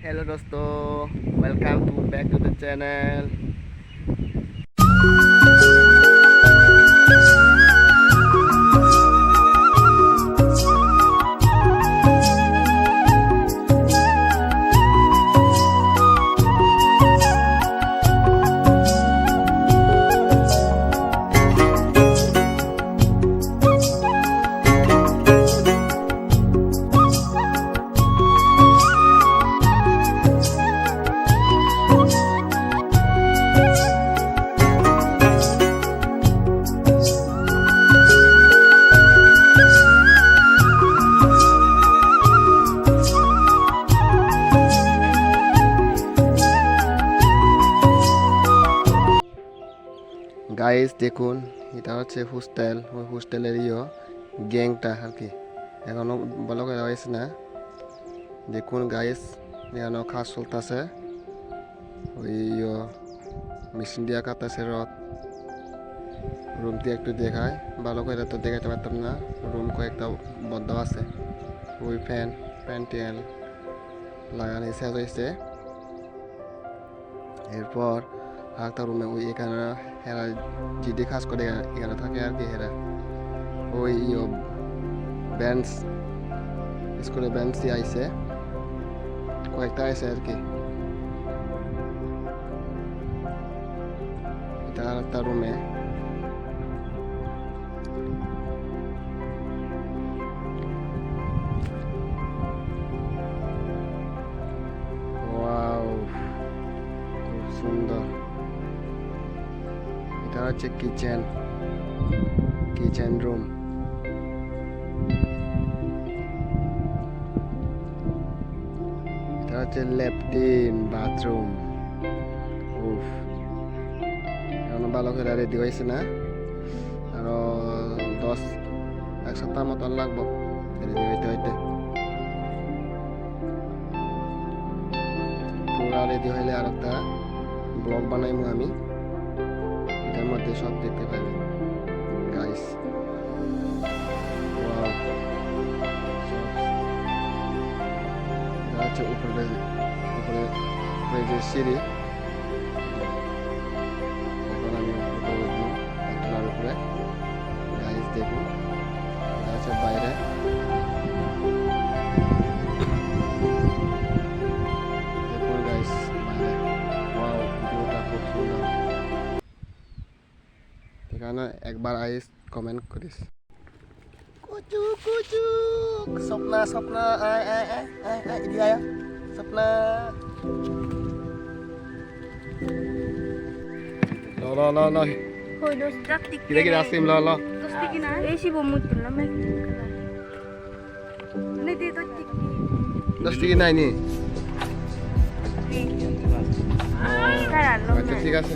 Hello दोस्तों welcome to back to the channel guys দেখুন, এটা হচ্ছে হোস্টেল ওই হোস্টেলের ইয়ে গ্যাংটা আর কি। এখনও ভালো হয়েছে না, দেখুন গাইস এখনও কাজ চলতেছে। ওই ইয়ে মেশিন দিয়া কাটাছে রথ। রুমটি একটু দেখায়, ভালো করে তো দেখাতে পারতাম না রুম কয়েকটা বদ্ধ আছে। ওই ফ্যান ফ্যান ট্যান লাগানো শেষ হয়েছে। এরপর আরেকটা রুমে ওই এখানে এরা জিডি কাজ করে, এখানে থাকে আর কি এরা ওই বেঞ্চ স্কুলে বেঞ্চ দিয়ে আইসে কয়েকটা আইসে আর কি। এটা আর একটা রুমে ওয়াও খুব সুন্দর এটা হচ্ছে কিচেন কিচেন রুম এটা হচ্ছে ল্যাপটিন বাথরুম ভালো করে রেডি হয়েছে না। আরও দশ, এক সপ্তাহ মতন লাগবো রেডি হইতে হইতে। পুরা রেডি হইলে আর একটা ব্লগ বানাইমু আমি। এটার মধ্যে সব দেখতে পাবেন। গাইস উপরে উপরে যে সিঁড়ি। এখানে একবার আইস কমেন্ট করিস কুচু কুচু স্বপ্না স্বপ্না আয় আয় আয় আয় আয় এদিকে আয় স্বপ্না ল ল ল ল Hoy dos praktik. কিরে কিরে আসিম ল ল Dos tikin na. Eh si bumut na may. Ni dito tik. দশ টিকি নাই নি Kara lo আচ্ছা na. ঠিক আছে